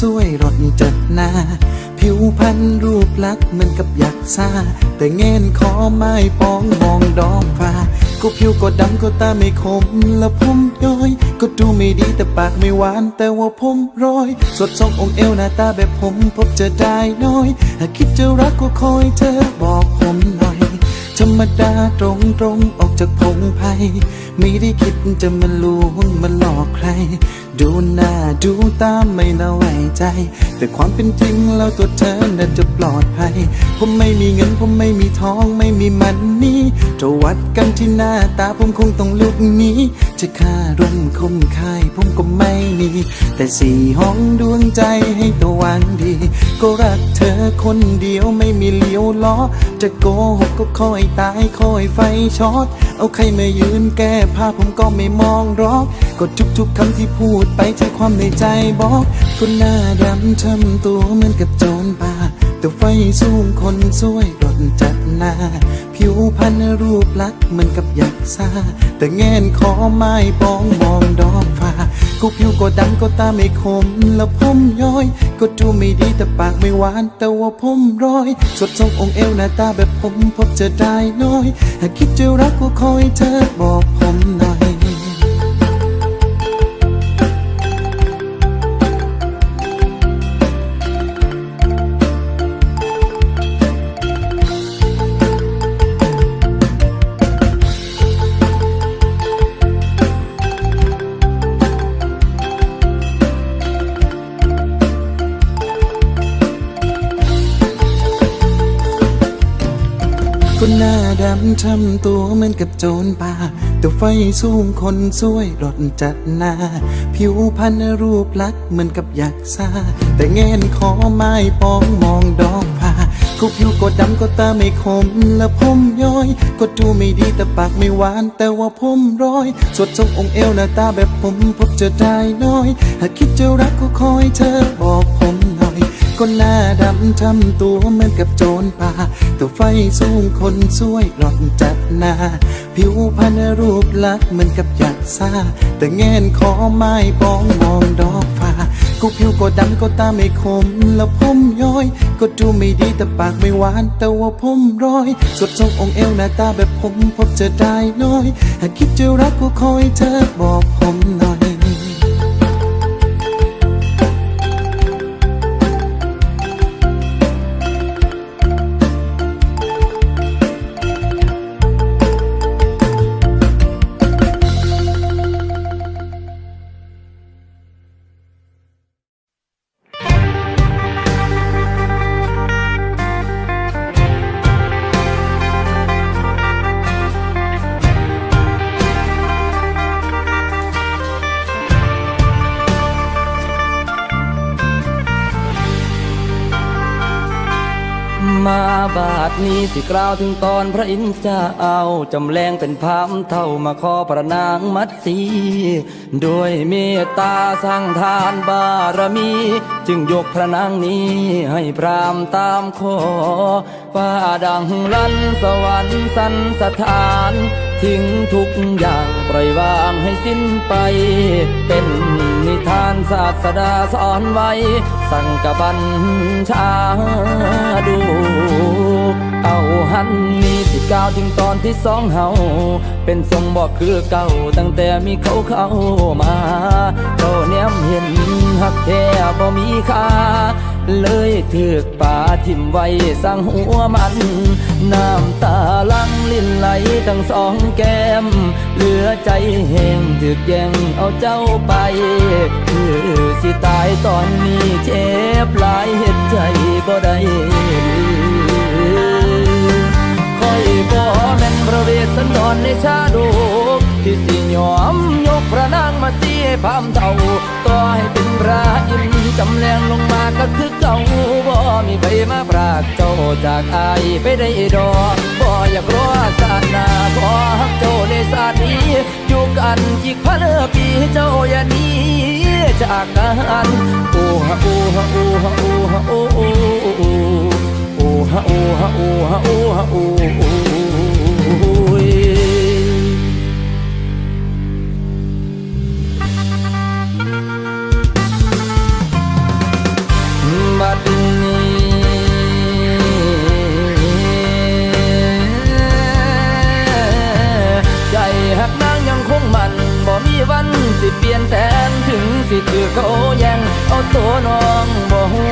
สวยรถจัดหน้า ผิวพรรณรูปลักษณ์เหมือนกับยักษ์ซาแต่เงินขอไม้ปองมองดอกฟ้าก็ผิวก็ดำก็ตาไม่คมและผมย้อย ก็ดูไม่ดีแต่ปากไม่หวานแต่ว่าผมร้อย สดทรงองเอวหน้าตาแบบผมพบเจอได้น้อยหากคิดจะรักก็คอยเธอบอกผมหน่อย ธรรมดาตรงตรงออกจากพงไพ่ไม่ได้คิดจะมาลวงมาหลอกใคร ดูหน้าดูตามไม่น่าไว้ใจ แต่ความเป็นจริงแล้วตัวเธอน่าจะปลอดภัย ผมไม่มีเงินผมไม่มีทองไม่มีมันนี่จะวัดกันที่หน้าตาผมคงต้องลุกหนี้ จะค่าร่มคมคายผมก็ไม่มี แต่สี่ห้องดวงใจให้ตัววางดี ก็รักเธอคนเดียวไม่มีเลี้ยวล้อ จะโกหกก็คอยตายคอยไฟช็อต เอาใครมายืนแก้ผ้าผมก็ไม่มองรอก ก็ทุกๆคำที่พูดไปที่ความในใจบอกก็หน้าดำทำตัวเหมือนกับโจรป่าแต่ไฟสูงคนสวยรถจัดหน้า ผิวพรรณรูปลักษณ์เหมือนกับยักษ์ซาแต่แงนขอไม้ปองมองดอกฟ้าก็ผิวก็ดำก็ตาไม่คมและผมย้อย ก็ดูไม่ดีแต่ปากไม่หวานแต่ว่าผมร้อย สดทรงองค์เอวหน้าตาแบบผมพบจอได้น้อย หากคิดจะรักก็คอยเธอบอกผมหน่อย คนหน้าดำทำตัวเหมือนกับโจรป่าแต่ไฟสูงคนสวยรถจัดหน้า ผิวพรรณรูปลักษณ์เหมือนกับยักษ์ซาแต่เงนขอไม้ปองมองดอกผ้าก็ผิวก็ดำก็ตาไม่คมและผมย้อย ก็ดูไม่ดีแต่ปากไม่หวาน แต่ว่าผมร้อย สดทรงองค์เอวหน้าตาแบบผมพบเจอได้น้อย หากคิดจะรักก็คอยเธอบอกผมหน่อย ก็หน้าดำทำตัวเหมือนกับโจรป่าแต่ไฟสูงคนสวยหลอนจัดหนาผิวพรรณรูปลักษณ์เหมือนกับยักษ์ซาแต่เงินขอไม้ปองมองดอกฟ้าก็ผิวก็ดำก็ตาไม่คม และผมย้อย ก็ดูไม่ดีแต่ปากไม่หวาน แต่ว่าผมร้อย สดทรงองเอวหน้าตาแบบผมพบเจอได้น้อย หากคิดจะรักก็คอยเธอบอกผมหน่อย นี้สิกล่าวถึงตอนพระอินทร์เจ้าเอาจำแรงเป็นพามเท่ามาขอพระนางมัดสีด้วยเมตตาสร้างทานบารมี จึงยกพระนางนี้ให้พรามตามขอฟ้าดังลันสวรรค์สันสถาน ทิ้งทุกอย่างปล่อยวางให้สิ้นไป เป็นนิทานศาสดาสอนไว้ สั่งกบัญชาดูเอาหันมีสิก้าวถึงตอนที่สองเฮาเป็นทรงบอกคือเก่าตั้งแต่มีเขาเข้ามาก็เนียมเห็นหักแท้บ่มีค่า เลยถือกป่าทิมไว้สร้างหัวมัน น้ำตาลังลิ้นไหลทั้งสองแก้ม เหลือใจแห้งถือกแย่งเอาเจ้าไปคือสิตายตอนนี้เจ็บหลายเหตุใจบ่ได้คอยบ่แม่นพระเวสสันดรในชาดกที่สิยอมยกพระนางมาเสียพามเท่าต่อให้เป็นพระอิน จำแรงลงมาก็คือเก่าบ่มีใครมาปรากเจ้าจากอายไปได้ดอกบ่อยากรอศาสนาขอฮักเจ้าในศาดนี้อยู่กันอีกพันปีเจ้าอย่านี้จากกันโอ้ฮะโอ้ฮะโอ้ฮะโอ้ฮะโอ้โอ้โอ้โอ้ฮะโอ้ฮะโอ้ฮะโอ้ฮะโอ้ ใจหักนางยังคงมันบ่มีวันสิเปลี่ยนแสนถึงสิถือเขาแย่งเอาตัวน้องบ่หู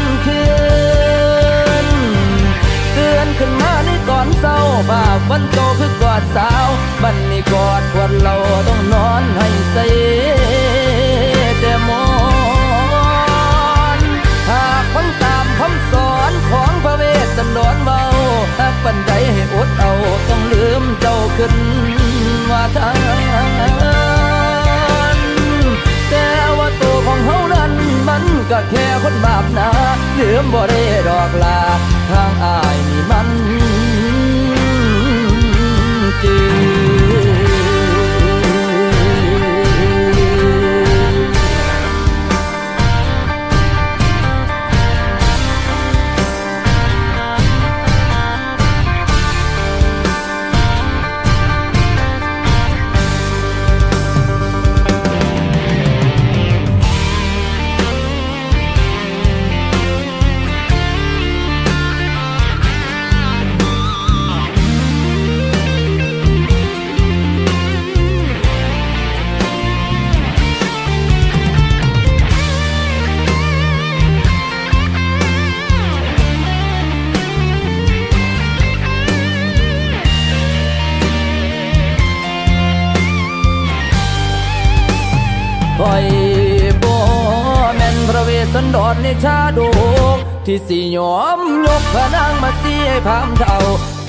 นคืนเตือนขึ้นมาในตอนเศร้าบาวันโตคือกอดสาว บันนี้กอดกวดเราต้องนอนให้ใส่แต่ หากปันใดให้อดเอาต้องลืมเจ้าขึ้นว่าทานแต่ว่าตัวของเฮานั้นมันก็แค่คนบาปนะลืมบ่ได้ดอกลาทางอายนี่มัน สันดรในชาดกที่สิยอมยกพระนางมาเสียพามเท่า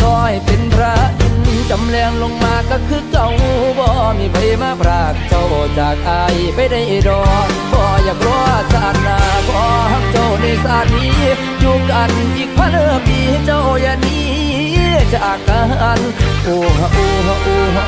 ต้อยเป็นพระอินจำแรงลงมาก็คือเก่าบ่มีไผมาพรากเจ้าจากอายไปได้ดอกบ่อยากรอศาสนาบ่ฮักเจ้าในศานี้อยู่กันอีกพันปีเจ้าอย่านี้จากกันโอ้ฮะโอ้ฮะโอ้ฮะ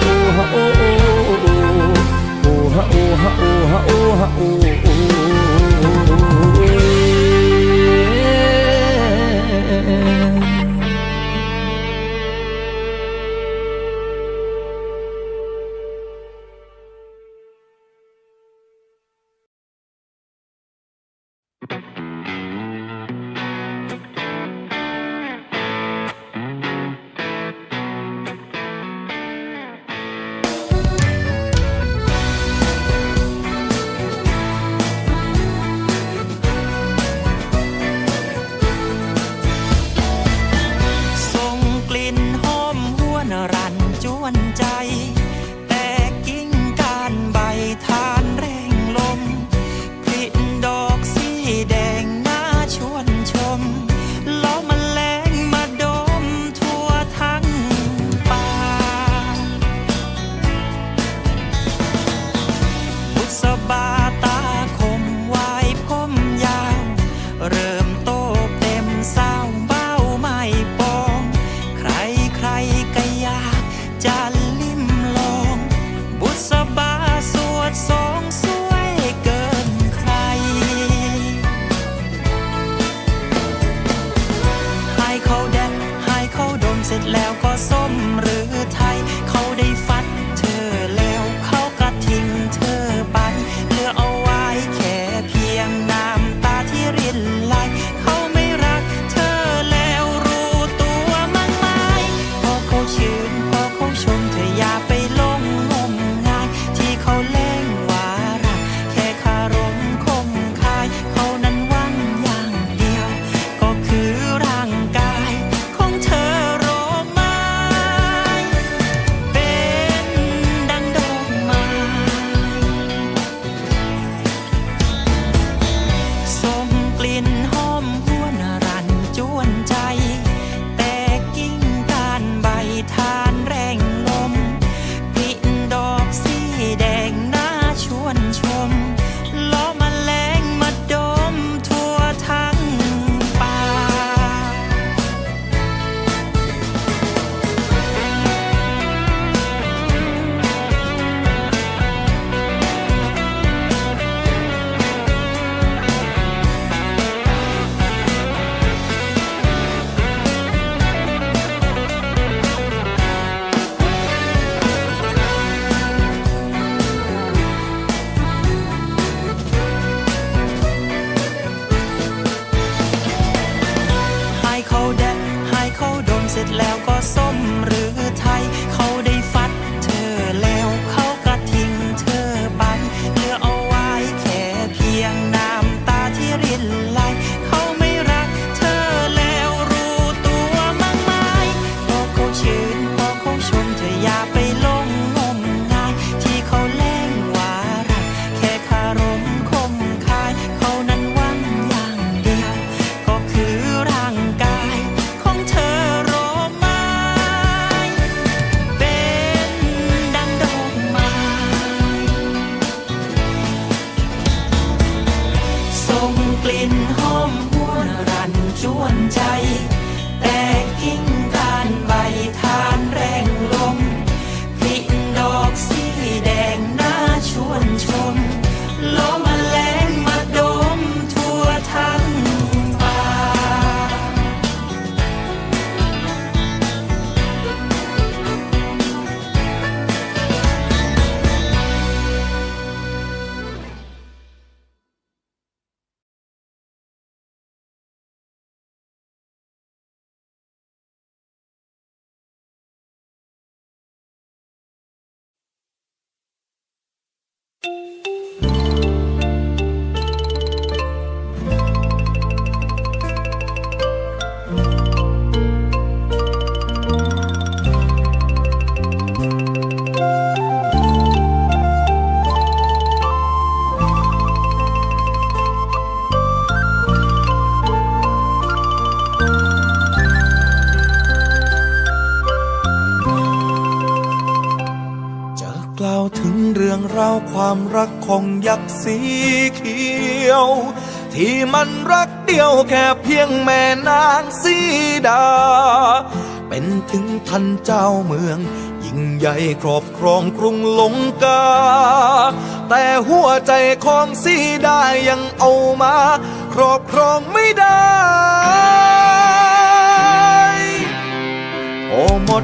จ กล่าวถึงเรื่องราวความรักของยักษ์สีเขียว ที่มันรักเดียวแค่เพียงแม่นางสีดา เป็นถึงท่านเจ้าเมือง ยิ่งใหญ่ครอบครองกรุงลงกา แต่หัวใจของสีดายังเอามา ครอบครองไม่ได้ โอ้หมด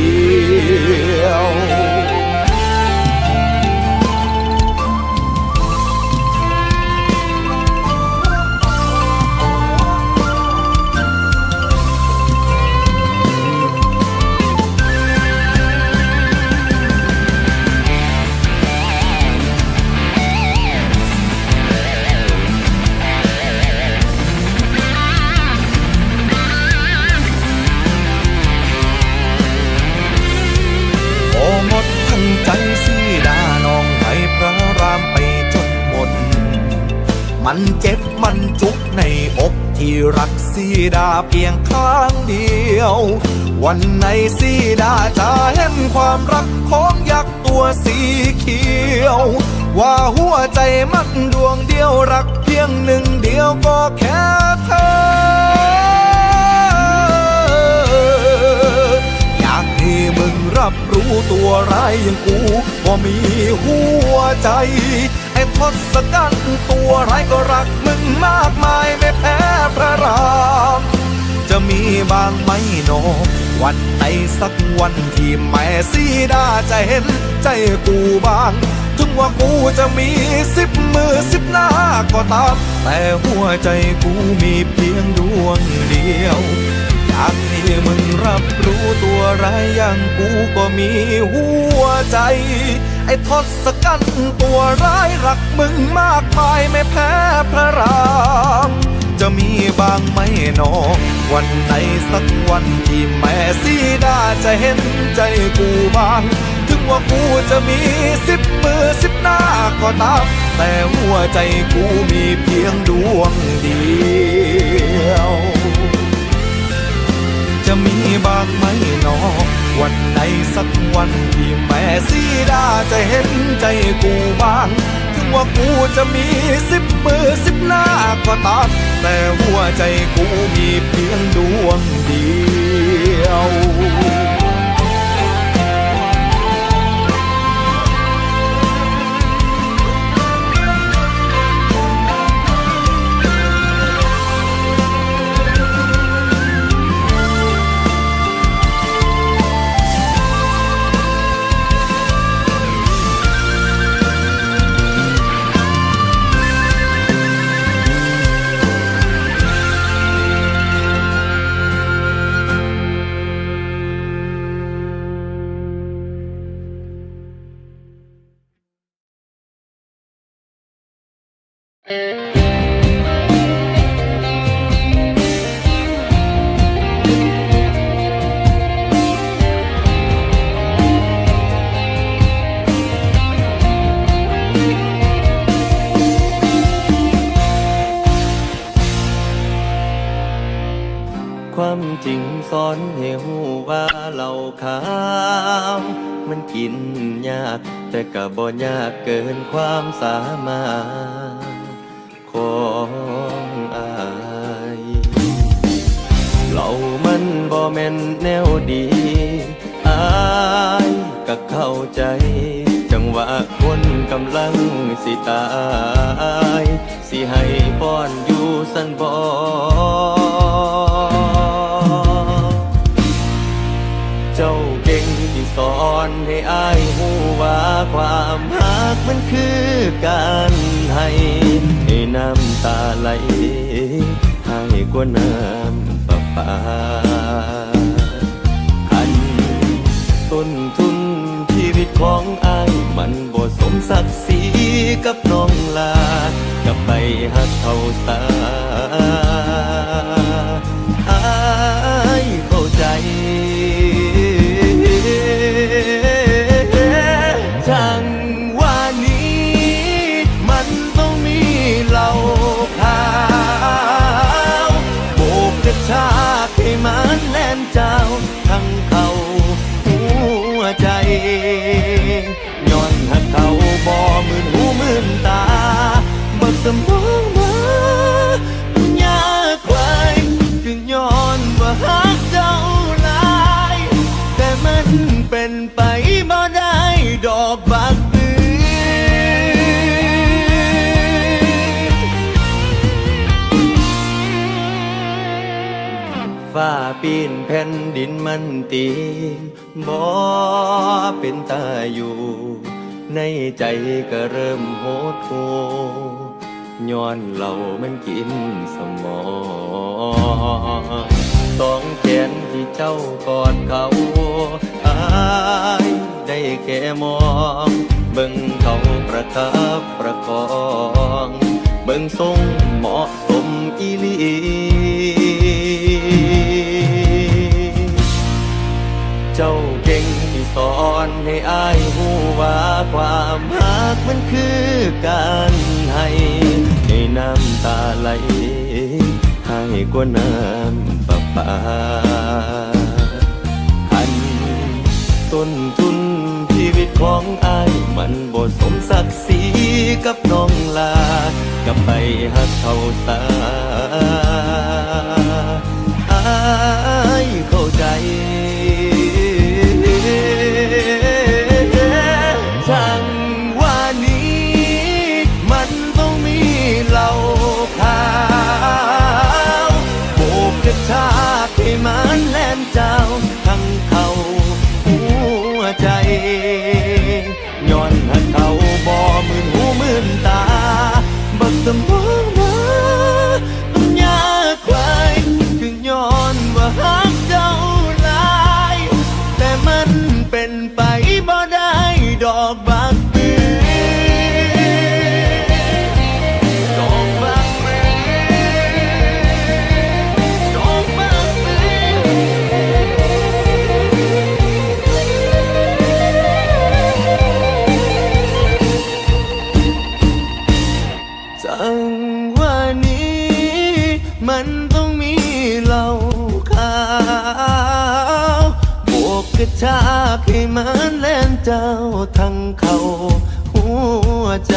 ว สีดาเพียงข้างเดียว วันไหนสีดาจะเห็นความรักของยักษ์ตัวสีเขียว ว่าหัวใจมันดวงเดียวรักเพียงหนึ่งเดียวก็แค่เธอ อยากให้มึงรับรู้ตัวร้ายอย่างกูว่ามีหัวใจ อ้ทศกัณฐ์ตัวร้ายก็รักมึงมากมายไม่แพ้พระราม จะมีบางไหมโน วันไหนสักวันที่แม่สีดาจะเห็นใจกูบ้าง ถึงว่ากูจะมีสิบมือสิบหน้าก็ตาม แต่หัวใจกูมีเพียงดวงเดียวากให้มึงรับรู้ตัวร้ายอย่างกูก็มีหัวใจ ไอ้ทศกัณฐ์ตัวร้ายรักมึงมากมายไม่แพ้พระรามจะมีบางไมหนอวันไหนสักวันที่แม่สีดาจะเห็นใจกูบ้าง ถึงว่ากูจะมีสิบมือสิบหน้าก็ตาม แต่หัวใจกูมีเพียงดวงเดียว จะมีบางไหมหนอ วันไหนสักวันที่แม่สีดาจะเห็นใจกูบ้าง ถึงว่ากูจะมีสิบมือสิบหน้าก็ตามแต่หัวใจกูมีเพียงดวงเดียว ความจริงสอนให้หูว่าเราขามมันกินยาก แต่ก็บ่ยากเกินความสามารถ ใจ จังหวะคนกำลังสิตาย สิให้ป้อนอยู่สันบ่เจ้าเก่งที่สอนให้อายหูว่าความหักมันคือการให้ให้น้ำตาไหลให้กว่าน้ำประปา ของอายมันบ่สมศักดิ์ศรีกับน้องลากับไปหักเขาสา เป็นไปบ่ได้ดอกบักตือฟ้าปีนแผ่นดินมันตีบ่เป็นตาอยู่ ในใจก็เริ่มโหดหูย้อนเรามันกินสมองสองแขนที่เจ้ากอดเขาายได้แค่มองเบิ่งเขาประคับประคองเบิ่งทรงเหมาะสมอีลีเจ้าเก่งที่สอนให้อายหูว่าความหักมันคือการให้ให้น้ำตาไหลให้กว่าน้ำประปาคัน ต้นทุนชีวิตของอายมันบ่สมศักดิ์ศรีกับน้องลา กับไปหักเขาตาอายเข้าใจ ให้มันแล่นเจ้าทั้งเขาหัวใจ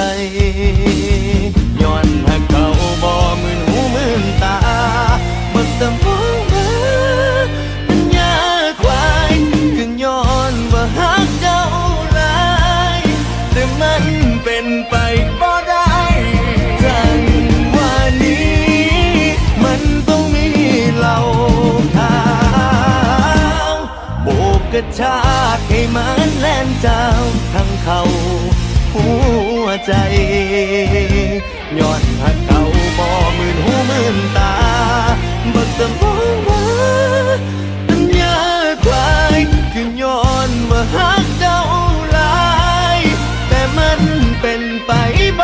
กระชากให้มันแล่นเจ้าทั้งเขาหัวใจย้อนหักเขาบ่มื่นหูมื่นตาบักสมองว่าตัญญาควายคือย้อนมาหักเจ้าลาย แต่มันเป็นไปบ